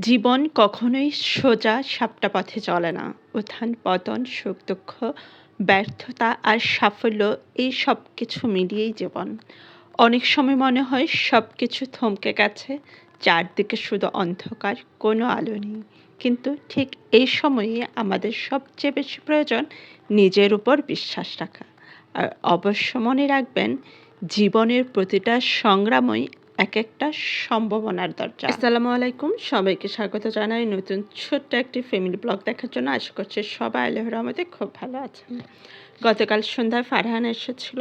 জীবন কখনোই সোজা সাপটা পথে চলে না। উত্থান, পতন, সুখ, দুঃখ, ব্যর্থতা আর সাফল্য এই সব কিছু মিলিয়েই জীবন। অনেক সময় মনে হয় সব কিছু থমকে গেছে, চারদিকে শুধু অন্ধকার, কোনো আলো নেই। কিন্তু ঠিক এই সময়ে আমাদের সবচেয়ে বেশি প্রয়োজন নিজের উপর বিশ্বাস রাখা। আর অবশ্য মনে রাখবেন, জীবনের প্রতিটা সংগ্রামই এক একটা সম্ভাবনার দরজা। আসসালামু আলাইকুম, সবাইকে স্বাগত জানাই নতুন ছোট্ট একটি ফ্যামিলি ব্লগ দেখার জন্য। আশা করছি সবাই আল্লাহর রহমতে খুব ভালো আছেন। গতকাল সন্ধ্যায় ফারহান এসেছিল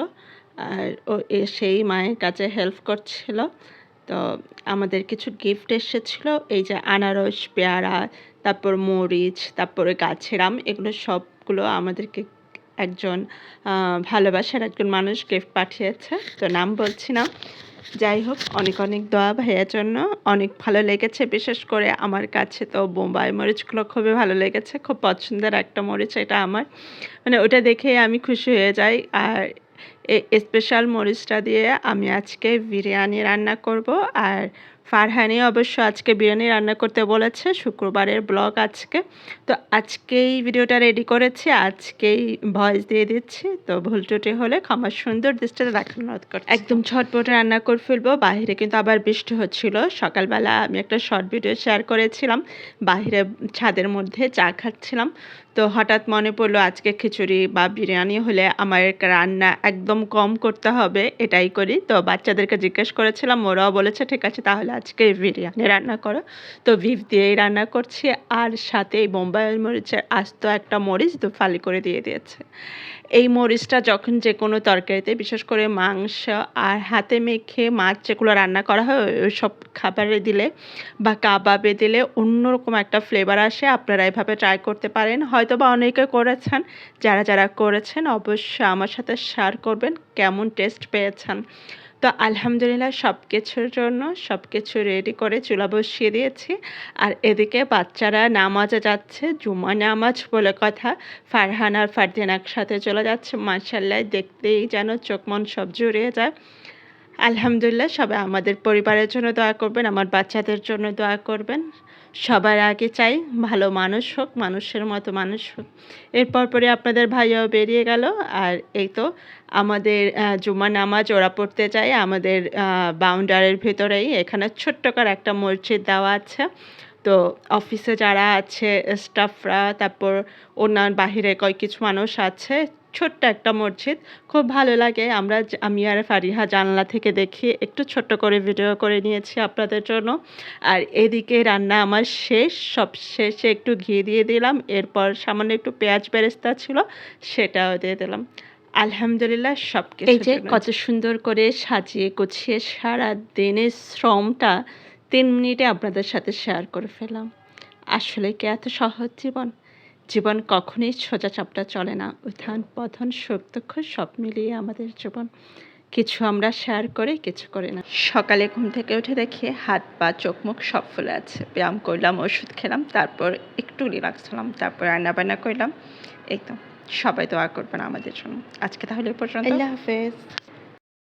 আর ও এসেই মায়ের কাছে হেল্প করছিল। তো আমাদের কিছু গিফট এসেছিল, এই যে আনারস, পেয়ারা, তারপর মরিচ, তারপরে গাছের আম, এগুলো সবগুলো আমাদেরকে একজন ভালোবাসার একজন মানুষ গিফট পাঠিয়েছে। তো নাম বলছি না। যাই হোক, অনেক অনেক দোয়া ভাইয়ার জন্য। অনেক ভালো লেগেছে, বিশেষ করে আমার কাছে তো বোম্বাই মরিচগুলো খুবই ভালো লেগেছে। খুব পছন্দের একটা মরিচ এটা আমার। মানে ওটা দেখে আমি খুশি হয়ে যাই। আর স্পেশাল মরিচটা দিয়ে আমি আজকে বিরিয়ানি রান্না করব। আর ফারহানি অবশ্য আজকে বিরিয়ানি রান্না করতে বলেছে, শুক্রবারের ব্লগ আজকে। তো আজকেই ভিডিওটা রেডি করেছি, আজকেই ভয়েস দিয়ে দিচ্ছি। তো ভুল টুটি হলে ক্ষমা সুন্দর দৃষ্টিতে দেখার অনুরোধ করছি। একদম ছটপটে রান্না করে ফেলব বাহিরে কিন্তু আবার বৃষ্টি হচ্ছিল। সকালবেলা আমি একটা শর্ট ভিডিও শেয়ার করেছিলাম বাহিরে ছাদের মধ্যে চা খাচ্ছিলাম। তো হঠাৎ মনে পড়ল আজকে খিচুড়ি বা বিরিয়ানি হলে আমার রান্না একদম কম করতে হবে, এটাই করি। তো বাচ্চাদেরকে জিজ্ঞেস করেছিলাম, ওরাও বলেছে, ঠিক আছে, তাহলে আজকে বিরিয়ানি রান্না করো। তো ভিভ দিয়েই রান্না করছি, আর সাথে এই বোম্বাই মরিচের আস্ত একটা মরিচ দু ফালি করে দিয়ে দিয়েছে। এই মরিচটা যখন যে কোনো তরকারিতে, বিশেষ করে মাংস আর হাতে মেখে মাছ যেগুলো রান্না করা হয়, ওই সব খাবারে দিলে বা কাবাবে দিলে অন্যরকম একটা ফ্লেভার আসে। আপনারা এভাবে ট্রাই করতে পারেন। হয়তো বা অনেকে করেছেন। যারা যারা করেছেন, অবশ্যই আমার সাথে শেয়ার করবেন কেমন টেস্ট পেয়েছেন। তো আলহামদুলিল্লাহ সব কিছুর জন্য সব কিছু রেডি করে চুলা বসিয়ে দিয়েছি। আর এদিকে বাচ্চারা নামাজে যাচ্ছে, জুমা নামাজ বলে কথা। ফারহান আর ফারদিন একসাথে চলে যাচ্ছে। মার্শাল্লাহ দেখতেই যেন চোখ মন সব জুড়িয়ে যায়। আলহামদুলিল্লাহ সবাই আমাদের পরিবারের জন্য দোয়া করবেন, আমার বাচ্চাদের জন্য দোয়া করবেন। সবার আগে চাই, ভালো মানুষ হোক, মানুষের মতো মানুষ হোক। এরপর পরে আপনাদের ভাইয়াও বেরিয়ে গেল। আর এই তো আমাদের জুমা নামাজ ওরা পড়তে চাই আমাদের বাউন্ডারের ভেতরেই। এখানে ছোট্টকার একটা মসজিদ দেওয়া আছে। তো অফিসে যারা আছে স্টাফরা তারপর অন্যান্য বাহিরে কয় কিছু মানুষ আছে। ছোট্ট একটা মসজিদ। খুব ভালো লাগে। আমরা আমি আর ফারিহা জানলা থেকে দেখি একটু ছোট্ট করে ভিডিও করে নিয়েছি আপনাদের জন্য। আর এদিকে রান্না আমার শেষ। সব শেষে একটু ঘি দিয়ে দিলাম। এরপর সামান্য একটু পেঁয়াজ বেরেস্তা ছিল সেটাও দিয়ে দিলাম। আলহামদুলিল্লাহ সব এই যে কত সুন্দর করে সাজিয়ে গুছিয়ে সারা দিনের শ্রমটা তিন মিনিটে আপনাদের সাথে শেয়ার করে ফেলাম আসলে কি এত সহজ জীবন? জীবন কখনোই সোজা চাপটা চলে না। উত্থান পথন সুখ দুঃখ সব মিলিয়ে আমাদের জীবন। কিছু আমরা শেয়ার করে, কিছু করে না। সকালে ঘুম থেকে উঠে দেখি হাত, পা, চোখ, মুখ সব ফুলে আছে। ব্যায়াম করলাম, ওষুধ খেলাম, তারপর একটু রিল্যাক্স হলাম, তারপর রান্না বান্না করলাম একদম সবাই দোয়া করবেন আমাদের জন্য। আজকে তাহলে পর্যন্ত। আল্লাহ হাফেজ।